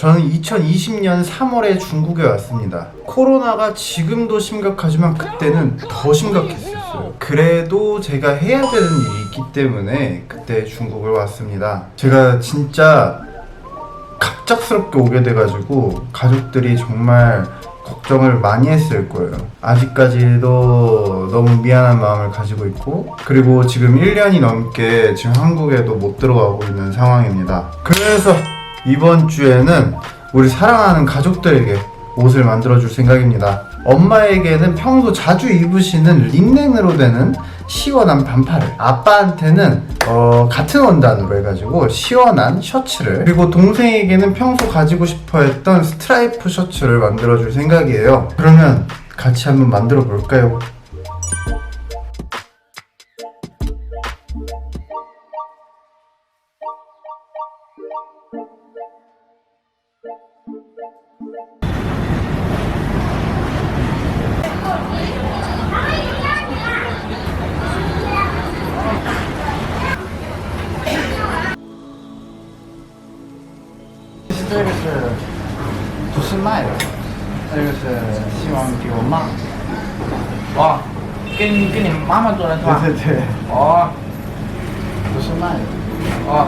저는 2020년 3월에 중국에 왔습니다. 코로나가 지금도 심각하지만 그때는 더 심각했었어요. 그래도 제가 해야 되는 일이 있기 때문에 그때 중국을 왔습니다. 제가 진짜 갑작스럽게 오게 돼가지고 가족들이 정말 걱정을 많이 했을 거예요. 아직까지도 너무 미안한 마음을 가지고 있고, 그리고 지금 1년이 넘게 지금 한국에도 못 들어가고 있는 상황입니다. 그래서 이번 주에는 우리 사랑하는 가족들에게 옷을 만들어 줄 생각입니다. 엄마에게는 평소 자주 입으시는 린넨으로 되는 시원한 반팔을 아빠한테는 어, 같은 원단으로 해가지고 시원한 셔츠를 그리고 동생에게는 평소 가지고 싶어 했던 스트라이프 셔츠를 만들어 줄 생각이에요 그러면 같이 한번 만들어 볼까요? 这个是不是卖的，这个是希望给我妈。哦，给你给你妈妈做的是吧？对对对，哦不是卖的。哦，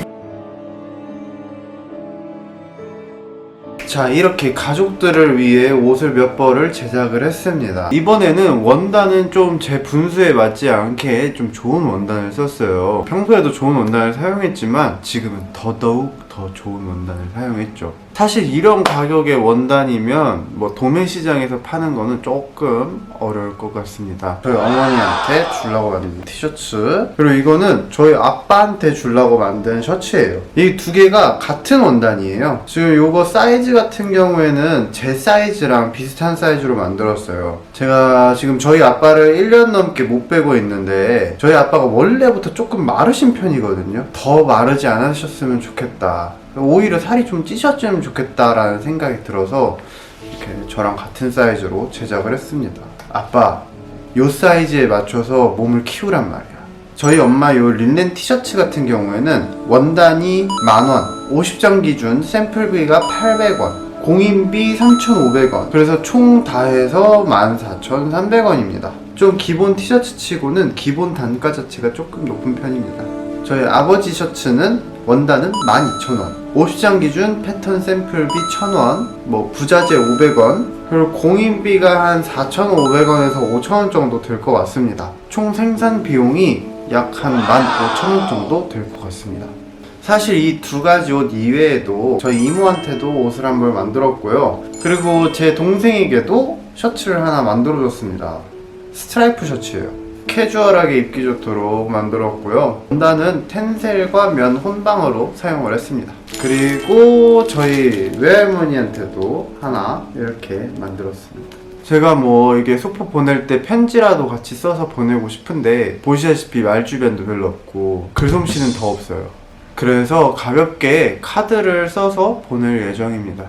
자 이렇게 가족들을 위해 옷을 몇 벌을 제작을 했습니다. 이번에는 원단은 좀 제 분수에 맞지 않게 좀 좋은 원단을 썼어요. 평소에도 좋은 원단을 사용했지만 지금은 더더욱 더 좋은 원단을 사용했죠 사실 이런 가격의 원단이면 뭐 도매 시장에서 파는 거는 조금 어려울 것 같습니다. 저희 어머니한테 주려고 만든 티셔츠. 그리고 이거는 저희 아빠한테 주려고 만든 셔츠예요. 이 두 개가 같은 원단이에요. 지금 요거 사이즈 같은 경우에는 제 사이즈랑 비슷한 사이즈로 만들었어요. 제가 지금 저희 아빠를 1년 넘게 못 뵈고 있는데 저희 아빠가 원래부터 조금 마르신 편이거든요. 더 마르지 않으셨으면 좋겠다 오히려 살이 좀 찌셨으면 좋겠다라는 생각이 들어서 이렇게 저랑 같은 사이즈로 제작을 했습니다 아빠 요 사이즈에 맞춰서 몸을 키우란 말이야 저희 엄마 요 린넨 티셔츠 같은 경우에는 원단이 만원, 50장 기준 샘플 비가 800원, 공인비 3,500원. 그래서 총 다 해서 14,300원입니다. 좀 기본 티셔츠 치고는 기본 단가 자체가 조금 높은 편입니다. 저희 아버지 셔츠는 원단은 12,000원. 50장 기준 패턴 샘플비 1,000원 뭐 부자재 500원 그리고 공인비가 한 4,500원에서 5,000원 정도 들것 같습니다. 총 생산 비용이 약 한 15,000원 정도 될 것 같습니다. 사실 이 두 가지 옷 이외에도 저희 이모한테도 옷을 한 벌 만들었고요. 그리고 제 동생에게도 셔츠를 하나 만들어줬습니다. 스트라이프 셔츠예요 캐주얼하게 입기 좋도록 만들었고요. 원단은 텐셀과 면 혼방으로 사용을 했습니다. 그리고 저희 외할머니한테도 하나 이렇게 만들었습니다. 제가 뭐 이게 소포 보낼 때 편지라도 같이 써서 보내고 싶은데 보시다시피 말 주변도 별로 없고 글솜씨는 더 없어요. 그래서 가볍게 카드를 써서 보낼 예정입니다.